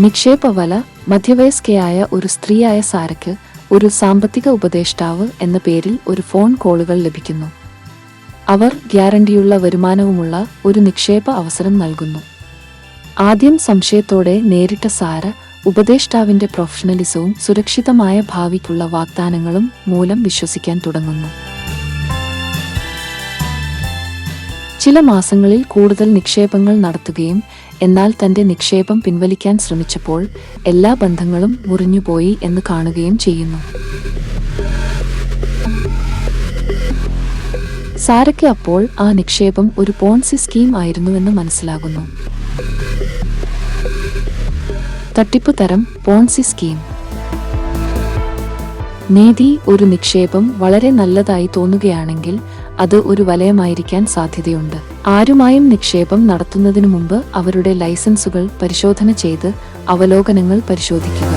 നിക്ഷേപവല മധ്യവയസ്കയായ ഒരു സ്ത്രീയായ സാരയ്ക്ക് ഒരു സാമ്പത്തിക ഉപദേഷ്ടാവ് എന്ന പേരിൽ ഒരു ഫോൺ കോളുകൾ ലഭിക്കുന്നു. അവർ ഗ്യാരണ്ടിയുള്ള വരുമാനവുമുള്ള ഒരു നിക്ഷേപ അവസരം നൽകുന്നു. ആദ്യം സംശയത്തോടെ നേരിട്ട സാര ഉപദേഷ്ടാവിന്റെ പ്രൊഫഷണലിസവും സുരക്ഷിതമായ ഭാവിക്കുള്ള വാഗ്ദാനങ്ങളും മൂലം വിശ്വസിക്കാൻ തുടങ്ങുന്നു. ചില മാസങ്ങളിൽ കൂടുതൽ നിക്ഷേപങ്ങൾ നടത്തുകയും എന്നാൽ തന്റെ നിക്ഷേപം പിൻവലിക്കാൻ ശ്രമിച്ചപ്പോൾ എല്ലാ ബന്ധങ്ങളും മുറിഞ്ഞുപോയി എന്ന് കാണുകയും ചെയ്യുന്നു. സാരയ്ക്ക് അപ്പോൾ ആ നിക്ഷേപം ഒരു പോൺസി സ്കീം ആയിരുന്നുവെന്ന് മനസ്സിലാകുന്നു. തട്ടിപ്പ് തരം പോൺസി സ്കീം. നീതി ഒരു നിക്ഷേപം വളരെ നല്ലതായി തോന്നുകയാണെങ്കിൽ അത് ഒരു വലയമായിരിക്കാൻ സാധ്യതയുണ്ട്. ആരുമായും നിക്ഷേപം നടത്തുന്നതിനു മുമ്പ് അവരുടെ ലൈസൻസുകൾ പരിശോധന ചെയ്ത് അവലോകനങ്ങൾ പരിശോധിക്കുക.